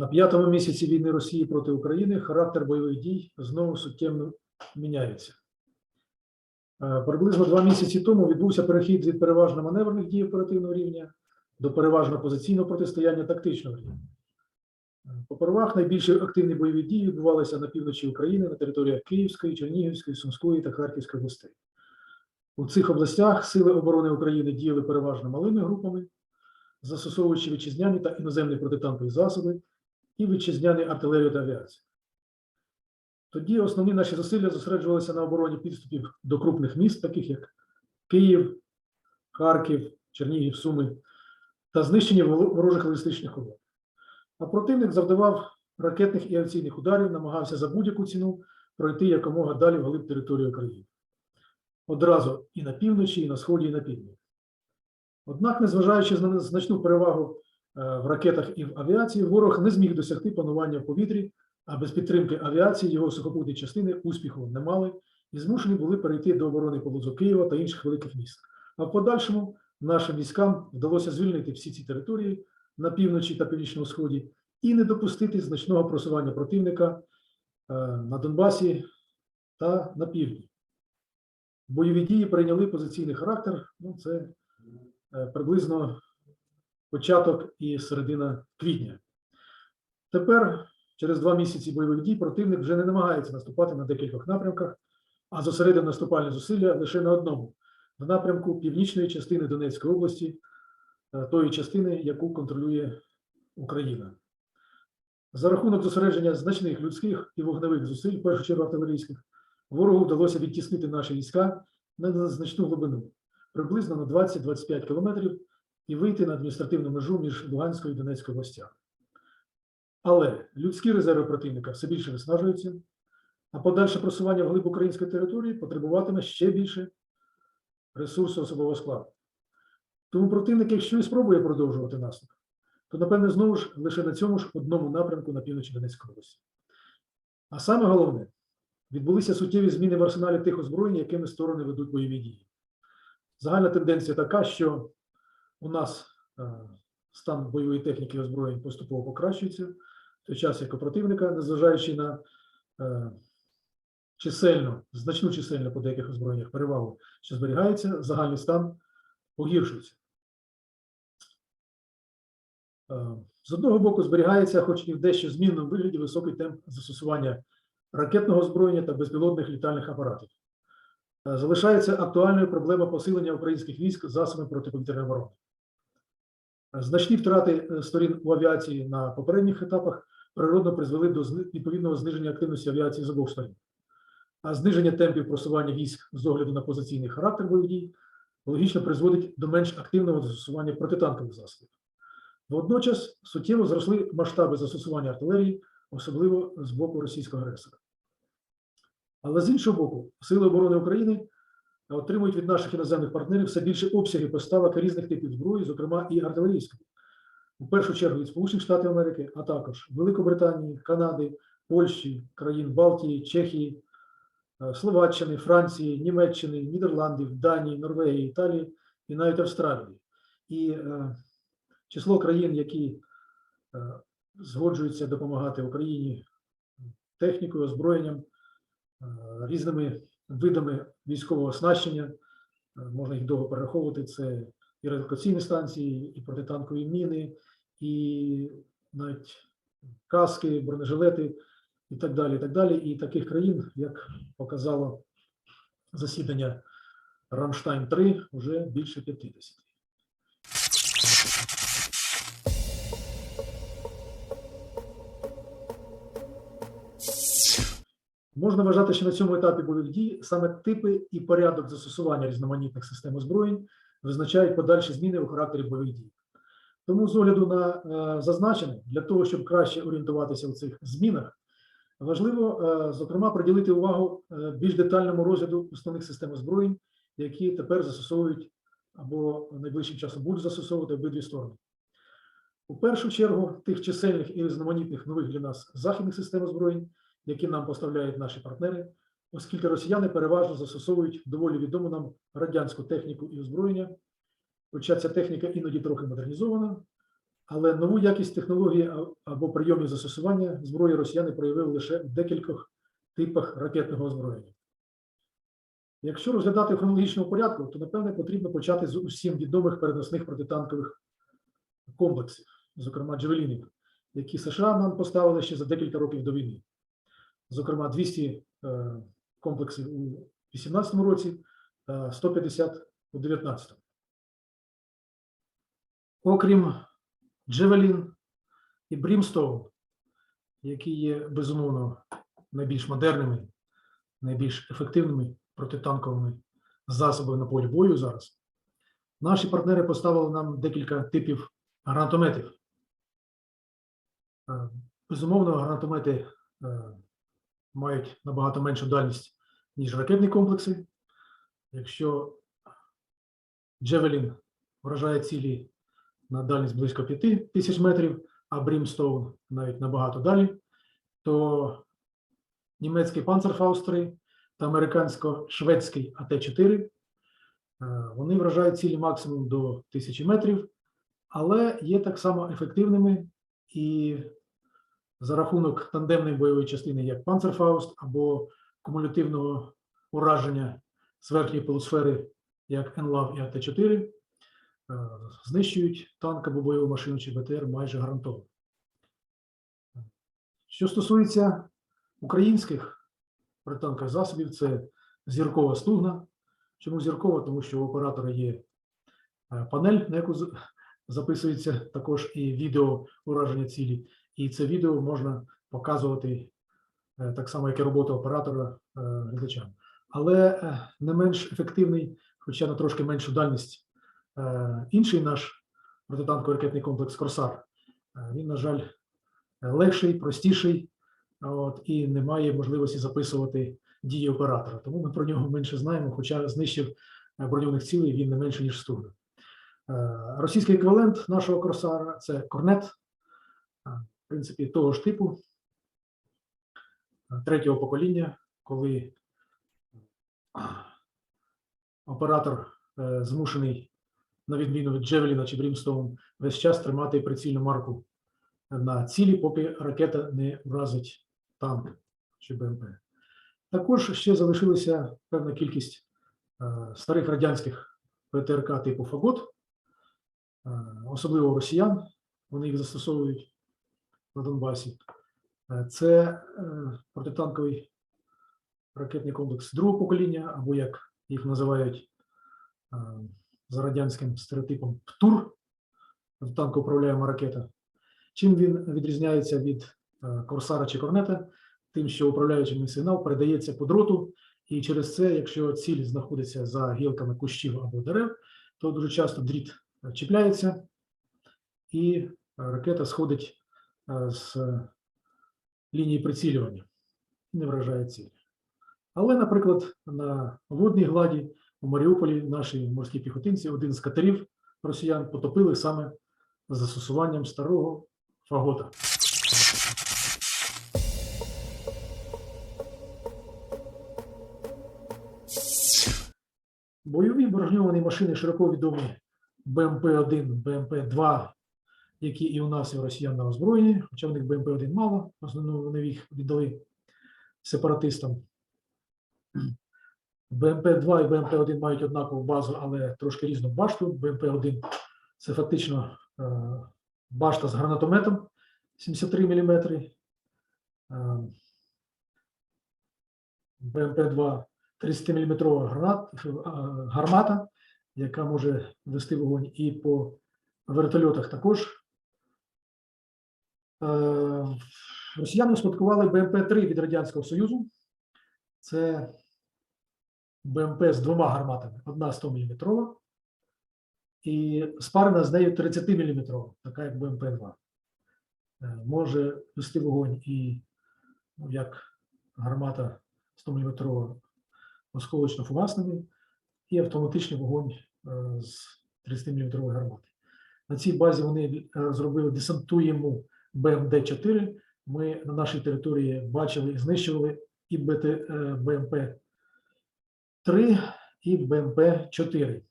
На п'ятому місяці війни Росії проти України характер бойових дій знову суттєво міняється. Е, Приблизно два місяці тому відбувся перехід від переважно маневрених дій оперативного рівня до переважно позиційного протистояння тактичного рівня. Е, По первах найбільш активні бойові дії відбувалися на півночі України на територіях Київської, Чернігівської, Сумської та Харківської областей. У цих областях Сили оборони України діяли переважно малими групами, застосовуючи вітчизняні та іноземні протитанкові засоби і вітчизняні артилерію та авіацію. Тоді основні наші зусилля зосереджувалися на обороні підступів до крупних міст, таких як Київ, Харків, Чернігів, Суми, та знищення ворожих логістичних колон. А противник завдавав ракетних і авіаційних ударів, намагався за будь-яку ціну пройти якомога далі вглиб території України. Одразу і на півночі, і на сході, і на півдні. Однак, незважаючи на значну перевагу в ракетах і в авіації, ворог не зміг досягти панування в повітрі, а без підтримки авіації його сухопутні частини успіху не мали і змушені були перейти до оборони поблизу Києва та інших великих міст. А в подальшому нашим військам вдалося звільнити всі ці території на півночі та північному сході і не допустити значного просування противника е, на Донбасі та на півдні. Бойові дії прийняли позиційний характер. Ну, це е, приблизно початок і середина квітня. Тепер, через два місяці бойових дій, противник вже не намагається наступати на декількох напрямках, а зосередив наступальні зусилля лише на одному в напрямку північної частини Донецької області, е, тої частини, яку контролює Україна. За рахунок зосередження значних людських і вогневих зусиль, в першу чергу артилерійських, ворогу вдалося відтіснити наші війська на значну глибину, приблизно на 20-25 кілометрів, і вийти на адміністративну межу між Луганською і Донецькою областями. Але людські резерви противника все більше виснажуються, а подальше просування вглиб української території потребуватиме ще більше ресурсу особового складу. Тому противник, якщо і спробує продовжувати наступ, то напевне знову ж лише на цьому ж одному напрямку на півночі Донецької області. А саме головне, відбулися суттєві зміни в арсеналі тих озброєнь, якими сторони ведуть бойові дії. Загальна тенденція така, що у нас е, стан бойової техніки і озброєнь поступово покращується, в той час як у противника, незважаючи на е, чисельну, значну чисельну по деяких озброєннях перевагу, що зберігається, загальний стан погіршується. Е, З одного боку, зберігається, хоч і в дещо змінному вигляді, високий темп застосування ракетного озброєння та безпілотних літальних апаратів. Залишається актуальною проблема посилення українських військ засобами протиповітряної оборони. Значні втрати е, сторін у авіації на попередніх етапах природно призвели до відповідного зниження активності авіації з обох сторін. А зниження темпів просування військ з огляду на позиційний характер бойових дій логічно призводить до менш активного застосування протитанкових засобів. Водночас суттєво зросли масштаби застосування артилерії, особливо з боку російського агресора. Але з іншого боку, Сили оборони України отримують від наших іноземних партнерів все більше обсягів поставок різних типів зброї, зокрема і артилерійської. У першу чергу від Сполучених Штатів Америки, а також Великобританії, Канади, Польщі, країн Балтії, Чехії, е, Словаччини, Франції, Німеччини, Нідерландів, Данії, Норвегії, Італії і навіть Австралії. І е, число країн, які е, згоджуються допомагати Україні технікою, озброєнням, е, різними видами військового оснащення, е, можна їх довго перераховувати. Це і радіолокаційні станції, і протитанкові міни, і навіть каски, бронежилети і так далі. І так далі. І таких країн, як показало засідання Рамштайн 3 вже більше 50. Можна вважати, що на цьому етапі бойових дій саме типи і порядок застосування різноманітних систем озброєнь визначають подальші зміни у характері бойових дій. Тому, з огляду на е, зазначене, для того, щоб краще орієнтуватися у цих змінах, важливо, е, зокрема, приділити увагу е, більш детальному розгляду основних систем озброєнь, які тепер застосовують або найближчим часом будуть застосовувати обидві сторони. У першу чергу, тих чисельних і різноманітних нових для нас західних систем озброєнь, які нам поставляють наші партнери, оскільки росіяни переважно застосовують доволі відому нам радянську техніку і озброєння, хоча ця техніка іноді трохи модернізована, Але нову якість технології або прийомів застосування зброї росіяни проявили лише в декількох типах ракетного озброєння. Якщо розглядати в хронологічному порядку, то напевне потрібно почати з усім відомих переносних протитанкових комплексів, зокрема джевелінів, які США нам поставили ще за декілька років до війни. Зокрема, 200 е, комплексів у 2018 році та 150 у 2019. Окрім Джевелін і Брімстоун, які є безумовно найбільш модерними, найбільш ефективними протитанковими засобами на полі бою зараз, наші партнери поставили нам декілька типів гранатометів. Е, Безумовно, гранатомети е, мають набагато меншу дальність, ніж ракетні комплекси. Якщо Джевелін вражає цілі на дальність близько 5 тисяч метрів, а Брімстоун навіть набагато далі, то німецький Panzerfaust 3 та американсько-шведський АТ-4 е, вони вражають цілі максимум до 1000 метрів, але є так само ефективними і за рахунок тандемної бойової частини, як Panzerfaust, або кумулятивного ураження з верхньої полусфери, як НЛАВ і АТ-4, е, знищують танк або бойову машину чи БТР майже гарантовано. Що стосується українських протитанкових засобів, це зіркова стугна. Чому зіркова? Тому що у оператора є е, панель, на яку записується також і відео ураження цілі. І це відео можна показувати е, так само, як і робота оператора е, глядачам. Але е, не менш ефективний, хоча на трошки меншу дальність, інший наш протитанковий ракетний комплекс Корсар. Він, на жаль, легший, простіший, от, і не має можливості записувати дії оператора. Тому ми про нього менше знаємо, хоча знищив броньованих цілей він не менше, ніж Стугна. Російський еквівалент нашого Корсара це Корнет, принципі, того ж типу, третього покоління, коли оператор е, змушений, на відміну від Джевеліна чи Брімстоун, весь час тримати прицільну марку на цілі, поки ракета не вразить танк чи БМП. Також ще залишилася певна кількість е, старих радянських ПТРК типу Фагот, е, особливо росіян, вони їх застосовують на Донбасі. Е, Це е, протитанковий ракетний комплекс другого покоління, або як їх називають е, за радянським стереотипом ПТУР, танкоуправляєма ракета. Чим він відрізняється від Корсара чи Корнета? Тим, що управляючий сигнал передається по дроту, і через це, якщо ціль знаходиться за гілками кущів або дерев, то дуже часто дріт чіпляється, і ракета сходить з лінії прицілювання не вражає ціль. Але, наприклад, на водній гладі у Маріуполі наші морські піхотинці один з катерів росіян потопили саме з застосуванням старого фагота. Бойові броньовані машини широко відомі БМП-1, БМП-2, які і у нас, і у росіян на озброєнні, хоча в них БМП-1 мало, в основному вони їх віддали сепаратистам. БМП-2 і БМП-1 мають однакову базу, але трошки різну башту. БМП-1 це фактично е, башта з гранатометом 73 мм. Е, БМП-2 30-мм гранат, е, гармата, яка може вести вогонь і по вертольотах також. Е, Росіяни успадкували БМП-3 від Радянського Союзу. Це БМП з двома гарматами. Одна 100 мм і спарена з нею 30 мм, така як БМП-2. Е, Може вести вогонь і ну, як гармата 100 мм осколочно-фугасними і автоматичний вогонь е, з 30 мм гармати. На цій базі вони зробили десантуєму БМД-4. Ми на нашій території бачили і знищували і БТ, е, БМП-3, і БМП-4.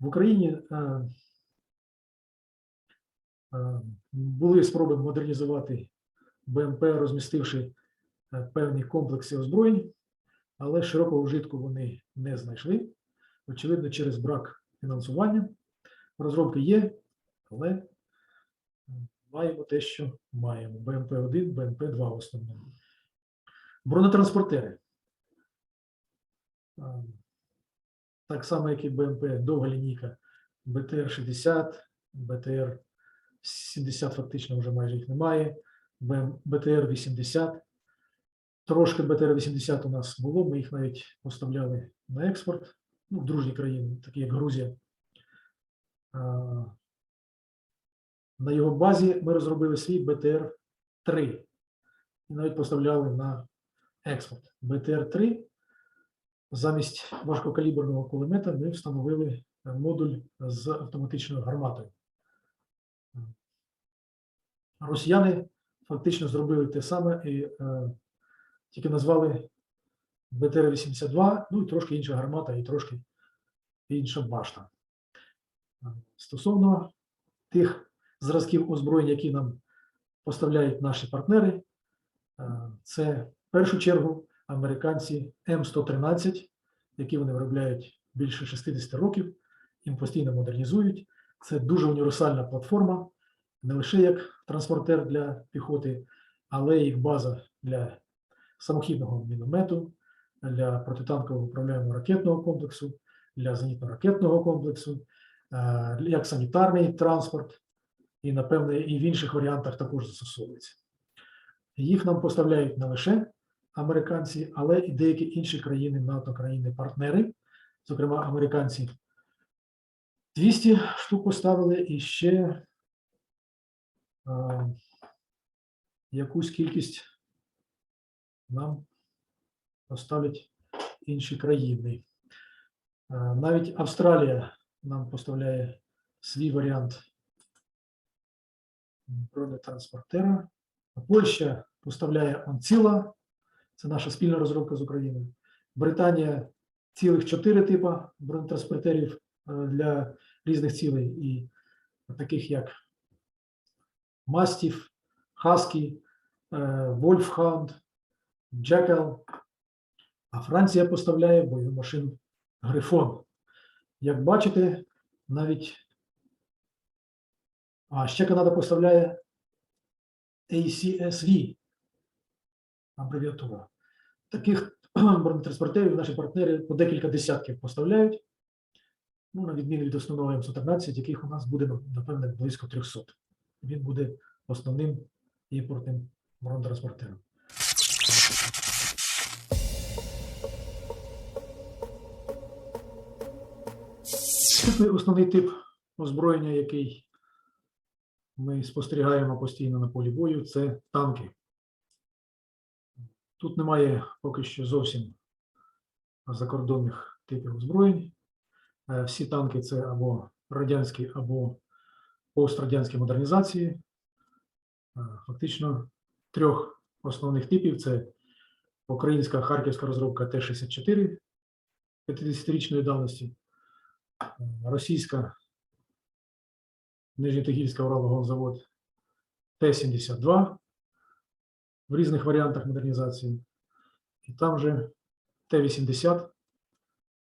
В Україні е, Е, Були спроби модернізувати БМП, розмістивши певні комплекси озброєнь, але широкого вжитку вони не знайшли. Очевидно, через брак фінансування. Розробки є, але маємо те, що маємо. БМП-1, БМП-2 в основному. Бронетранспортери. Так само, як і БМП, довга лінійка БТР-60, БТР-70 фактично вже майже їх немає. БТР-80. Трошки БТР-80 у нас було, ми їх навіть поставляли на експорт ну, в дружні країни, такі як Грузія. На його базі ми розробили свій БТР-3 і навіть поставляли на експорт. БТР-3 замість важкокаліберного кулемета ми встановили модуль з автоматичною гарматою. Росіяни фактично зробили те саме і е, тільки назвали БТР-82, ну і трошки інша гармата, і трошки інша башта. Стосовно тих зразків озброєнь, які нам поставляють наші партнери, е, це в першу чергу американці М113, які вони виробляють більше 60 років, їм постійно модернізують. Це дуже універсальна платформа, не лише як транспортер для піхоти, але й база для самохідного міномету, для протитанкового управляємого ракетного комплексу, для зенітно-ракетного комплексу, е, як санітарний транспорт, і, напевне, і в інших варіантах також застосовується. Їх нам поставляють не лише американці, але і деякі інші країни НАТО, країни-партнери, зокрема американці 200 штук поставили і ще е, якусь кількість нам поставлять інші країни. Е, навіть Австралія нам поставляє свій варіант бронетранспортера. Польща поставляє Онціла, це наша спільна розробка з Україною. Британія цілих чотири типи бронетранспортерів е, для різних цілей, і таких як Мастів, Хаскі, Вольфхаунд, Джекел. А Франція поставляє бойову машину Грифон. Як бачите, навіть а ще Канада поставляє ACSV, абревіатура. Таких бронетранспортерів наші партнери по декілька десятків поставляють. Ну, на відміну від основного М113, яких у нас буде, напевне, близько 300. Він буде основним імпортним бронетранспортером. Основний тип озброєння, який ми спостерігаємо постійно на полі бою, це танки. Тут немає поки що зовсім закордонних типів озброєнь. Е, Всі танки це або радянські, або пострадянські модернізації. Е, Фактично трьох основних типів: це українська харківська розробка Т-64 50-річної давності, е, російська Нижньотагільська Уралвагонзавод Т-72 в різних варіантах модернізації. І там же Т-80,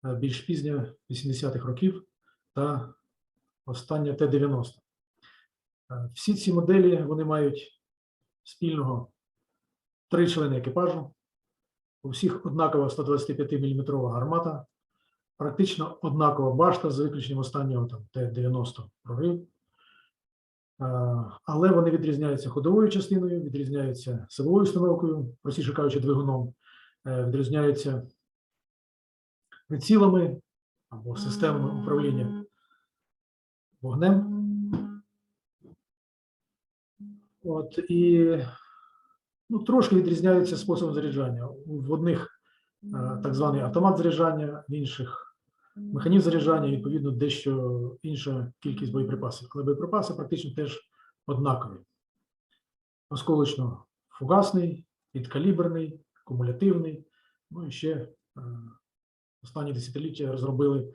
е, більш пізня 80-х років та остання Т-90. Е, Всі ці моделі вони мають спільного три члени екіпажу. У всіх однакова 125 мм гармата, практично однакова башта з виключенням останнього там Т-90 прорив. Але вони відрізняються ходовою частиною, відрізняються силовою установкою, простіше кажучи, двигуном, е, відрізняються прицілами або системами управління вогнем. От і ну, трошки відрізняються способом заряджання. В одних е, так званий автомат заряджання, в інших механізм заряджання, відповідно, дещо інша кількість боєприпасів. Але боєприпаси практично теж однакові. Осколочно-фугасний, підкаліберний, кумулятивний. Ну і ще е, останні десятиліття розробили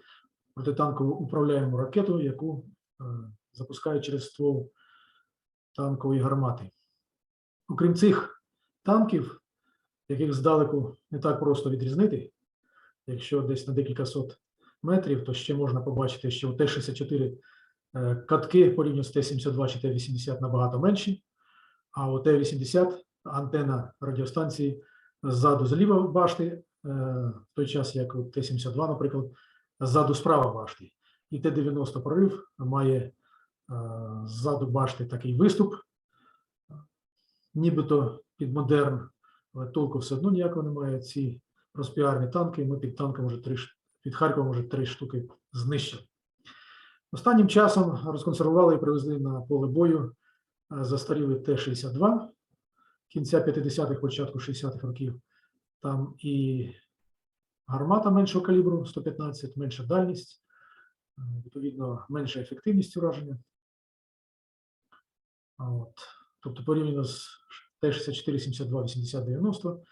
протитанкову управляєму ракету, яку е, запускають через ствол танкової гармати. Окрім цих танків, яких здалеку не так просто відрізнити, якщо десь на декілька сот метрів, то ще можна побачити, що у Т-64 е, катки порівняно з Т-72 чи Т-80 набагато менші, а у Т-80 антена радіостанції ззаду зліва башти, е, в той час як у Т-72, наприклад, ззаду справа башти. І Т-90 прорив має е, ззаду башти такий виступ, нібито під модерн, але толку все одно ніякого немає. Ці розпіарні танки, ми під танком вже три під Харковом вже три штуки знищили. Останнім часом розконсервували і привезли на поле бою е, застарілий Т-62 кінця 50-х, початку 60-х років. Там і гармата меншого калібру 115, менша дальність, е, відповідно, менша ефективність ураження. От. Тобто порівняно з Т-64, 72, 80, 90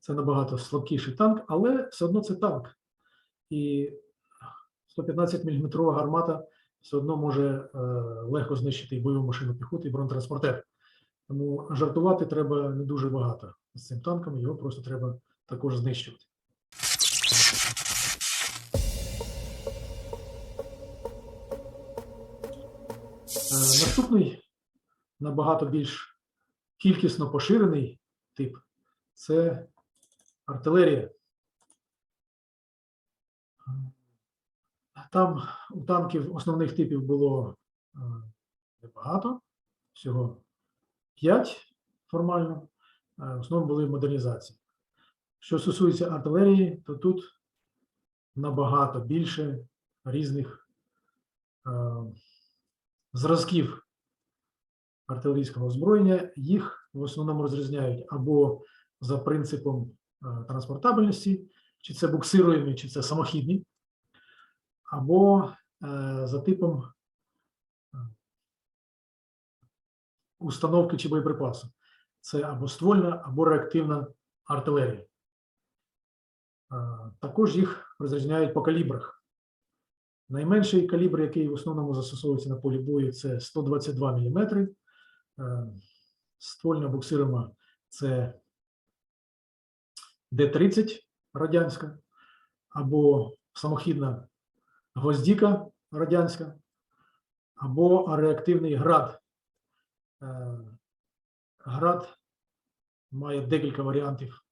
це набагато слабкіший танк, але все одно це танк. І 115 мм гармата все одно може е, легко знищити і бойову машину піхоти, і бронетранспортер. Тому жартувати треба не дуже багато з цим танком, його просто треба також знищувати. Е, Наступний набагато більш кількісно поширений тип це артилерія. Там у танків основних типів було е, небагато, всього 5 формально, е, в основному були модернізації. Що стосується артилерії, то тут набагато більше різних е, зразків артилерійського озброєння. Їх в основному розрізняють або за принципом транспортабельності, чи це буксируємі, чи це самохідні, або е, за типом е, установки чи боєприпасу. Це або ствольна, або реактивна артилерія. Е, Також їх розрізняють по калібрах. Найменший калібр, який в основному застосовується на полі бою, це 122 мм. Ствольна буксируема це Д-30 радянська, або самохідна гвоздіка радянська, або реактивний град. Е, Град має декілька варіантів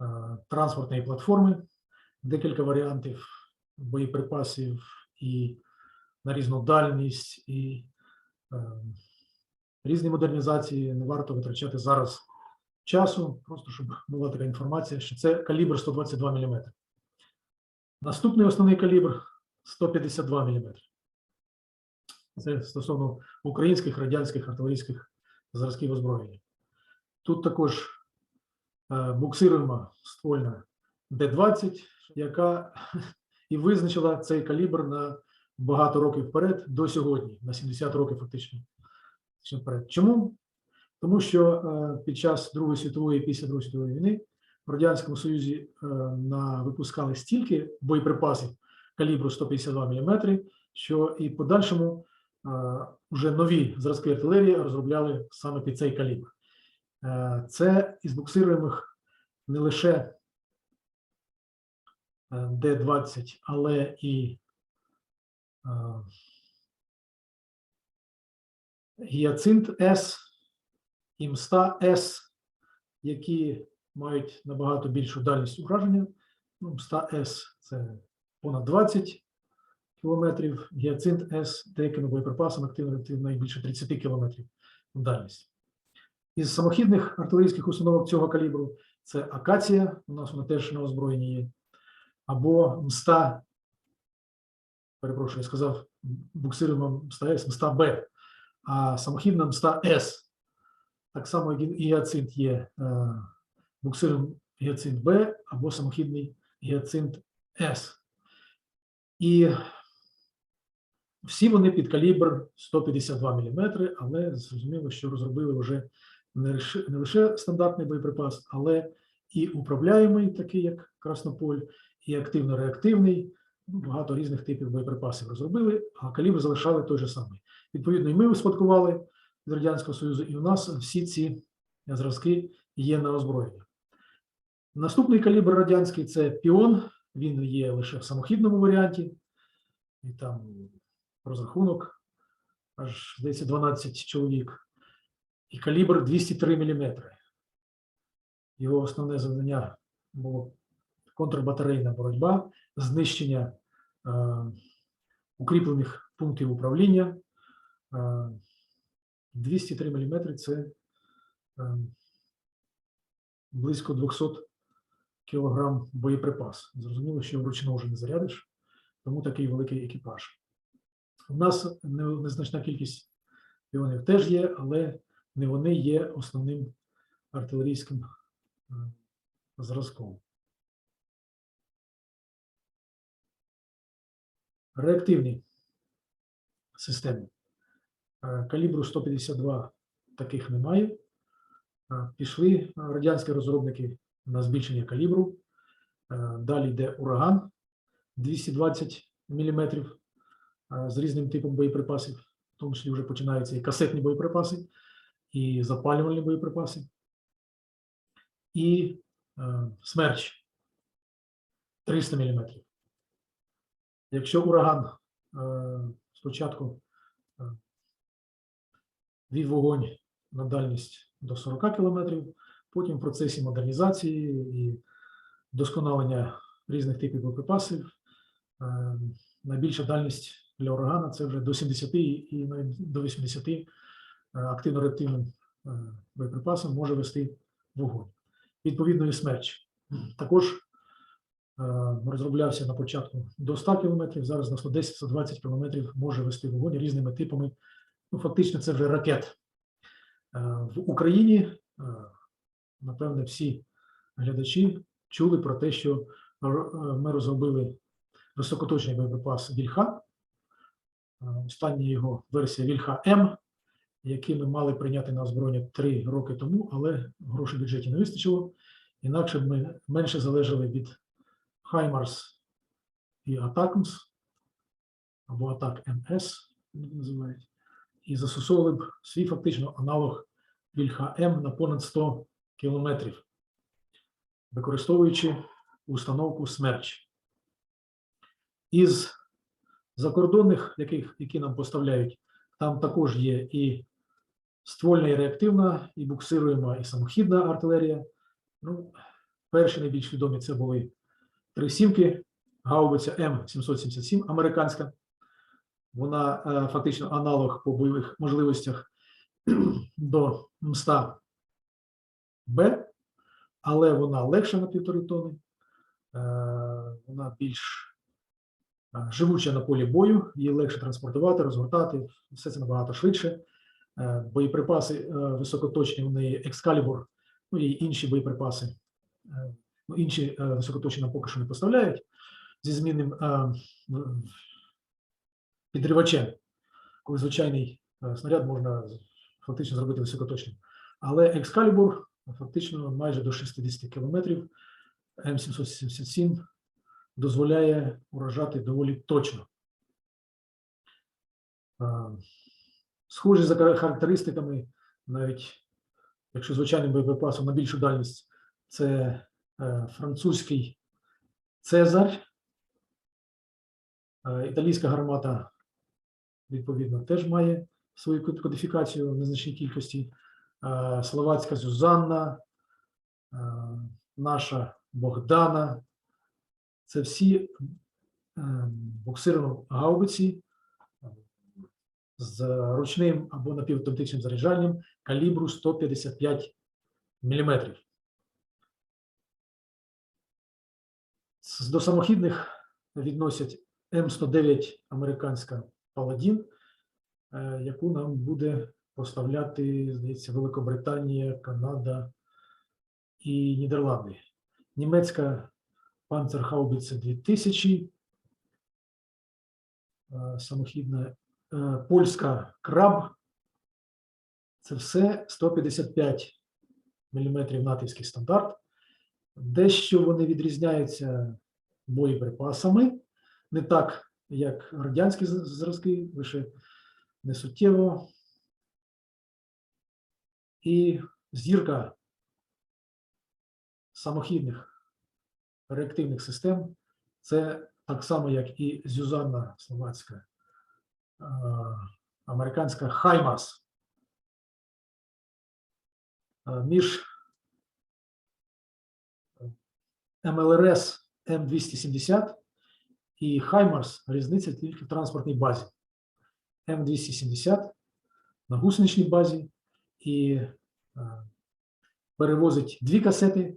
е, транспортної платформи, декілька варіантів боєприпасів і на різну дальність, і е, різні модернізації. Не варто витрачати зараз часу, просто щоб була така інформація, що це калібр 122 мм. Наступний основний калібр 152 мм. Це стосовно українських радянських артилерійських зразків озброєння. Тут також е, буксируема ствольна Д-20, яка і визначила цей калібр на багато років вперед до сьогодні, на 70 років фактично. фактично вперед. Чому? Тому що е, під час Другої світової і після Другої світової війни в Радянському Союзі е, на, випускали стільки боєприпасів калібру 152 мм, що і в подальшому вже нові зразки артилерії розробляли саме під цей калібр. Е, Це із буксируємих не лише е, Д-20, але і е, Гіацинт С, Імста С, які мають набагато більшу дальність ураження. Ну, Імста С це понад 20 кілометрів, Гіацинт С деякими боєприпасами активно реактивно більше 30 кілометрів в дальність. Із самохідних артилерійських установок цього калібру це Акація, у нас вона теж на озброєнні є, або МСТА, перепрошую, я сказав буксируємо МСТА С, МСТА Б, а самохідна МСТА С. Так само, як і гіацинт є е, буксиром гіацинт Б або самохідний гіацинт С. І всі вони під калібр 152 мм, але зрозуміло, що розробили вже не лише, стандартний боєприпас, але і управляємий, такий як Краснополь, і активно-реактивний. Багато різних типів боєприпасів розробили, а калібр залишали той же самий. Відповідно, і ми успадкували з Радянського Союзу, і у нас всі ці зразки є на озброєнні. Наступний калібр радянський це піон. Він є лише в самохідному варіанті, і там розрахунок аж здається 12 чоловік. І калібр 203 мм. Його основне завдання було контрбатарейна боротьба, знищення е, укріплених пунктів управління. Е, 203 мм це е, близько 200 кг боєприпас. Зрозуміло, що вручну вже не зарядиш, тому такий великий екіпаж. У нас незначна кількість піонів теж є, але не вони є основним артилерійським е, зразком. Реактивні системи. Е, Калібру 152 таких немає. Е, Пішли радянські розробники на збільшення калібру. Е, Далі йде ураган 220 мм з різним типом боєприпасів, в тому числі вже починаються і касетні боєприпаси, і запалювальні боєприпаси, і е, смерч 300 мм. Якщо ураган е, спочатку е, вів вогонь на дальність до 40 км, потім в процесі модернізації і досконалення різних типів боєприпасів е, найбільша дальність для урагана це вже до 70 і до 80 е, активно-реактивним е, боєприпасом може вести вогонь. Відповідно, і смерч. Також розроблявся на початку до 100 км, зараз на 110-120 км може вести вогонь різними типами. Ну, фактично, це вже ракет. В Україні, напевне, всі глядачі чули про те, що е, ми розробили високоточний боєприпас Вільха. Е, Остання його версія Вільха М, який ми мали прийняти на озброєння три роки тому, але грошей в бюджеті не вистачило. Інакше ми менше залежали від Хаймарс і Атакмс, або Атак МС називають, і застосовували б свій фактично аналог Вільха М на понад 100 кілометрів, використовуючи установку Смерч. Із закордонних, яких, які нам поставляють, там також є і ствольна, і реактивна, і буксируєма, і самохідна артилерія. Ну, перші найбільш відомі це були три сімки, гаубиця М777 американська. Вона е, фактично аналог по бойових можливостях до МСТА Б, але вона легша на півтори тони, е, вона більш е, живуча на полі бою, її легше транспортувати, розгортати, все це набагато швидше. Е, Боєприпаси високоточні, у неї екскалібур, ну і інші боєприпаси. Ну, інші високоточні нам поки що не поставляють зі змінним підривачем, коли звичайний снаряд можна фактично зробити високоточним. Але екскалібур фактично майже до 60 кілометрів М777 дозволяє уражати доволі точно. Схожі за характеристиками, навіть якщо звичайним боєприпасом на більшу дальність, це е, французький Цезарь, італійська гармата, відповідно, теж має свою кодифікацію в незначній кількості. Е, Словацька Зюзанна, е, наша Богдана. Це всі е, буксировані гаубиці з ручним або напівавтоматичним заряджанням калібру 155 мм. До самохідних відносять М109 американська Паладін, яку нам буде поставляти, здається, Великобританія, Канада і Нідерланди. Німецька Панцерхаубіце 2000, е, самохідна е, польська краб. Це все 155 мм натівський стандарт. Дещо вони відрізняються боєприпасами, не так, як радянські зразки, лише не суттєво. І зірка самохідних реактивних систем це так само, як і Зюзанна Словацька, американська Хаймарс. Е, Між МЛРС М270 і Хаймарс різниця тільки в транспортній базі. М270 на гусеничній базі і е, перевозить дві касети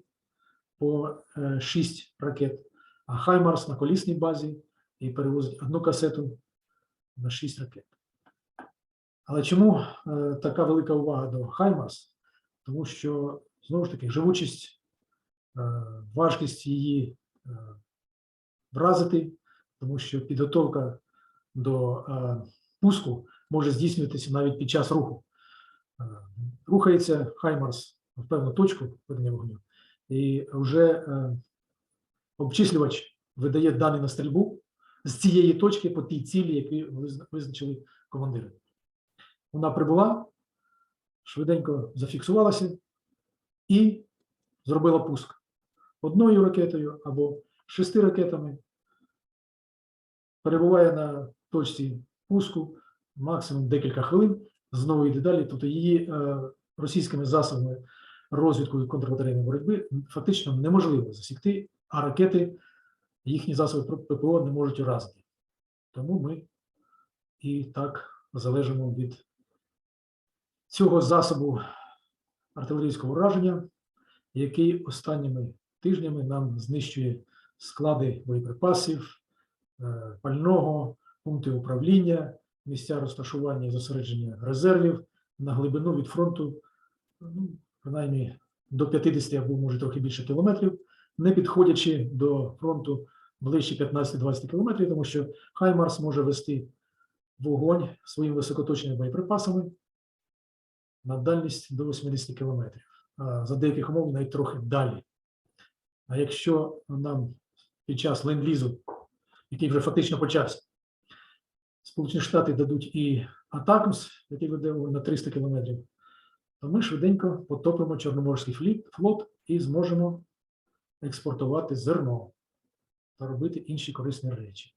по 6 ракет, а Хаймарс на колісній базі і перевозить одну касету на 6 ракет. Але чому е, така велика увага до Хаймарс? Тому що, знову ж таки, живучість, е, важкість її е, вразити, тому що підготовка до е, пуску може здійснюватися навіть під час руху. Е, Рухається Хаймарс в певну точку ведення вогню, і вже е, обчислювач видає дані на стрільбу з цієї точки по тій цілі, визна- визначили командири. Вона прибула, швиденько зафіксувалася і зробила пуск одною ракетою або шести ракетами. Перебуває на точці пуску максимум декілька хвилин, знову йде далі. Тобто її е, російськими засобами розвідку і контрбатарейної боротьби фактично неможливо засікти, а ракети їхні засоби ППО не можуть уразити. Тому ми і так залежимо від цього засобу артилерійського ураження, який останніми тижнями нам знищує склади боєприпасів, е, пального, пункти управління, місця розташування і зосередження резервів на глибину від фронту, ну, принаймні до 50 або може трохи більше кілометрів, не підходячи до фронту ближче 15-20 кілометрів, тому що Хаймарс може вести вогонь своїми високоточними боєприпасами на дальність до 80 кілометрів, за деяких умов навіть трохи далі. А якщо нам під час ленд-лізу, який вже фактично почався, Сполучені Штати дадуть і Атакмс, який веде на 300 кілометрів, то ми швиденько потопимо Чорноморський флот і зможемо експортувати зерно та робити інші корисні речі.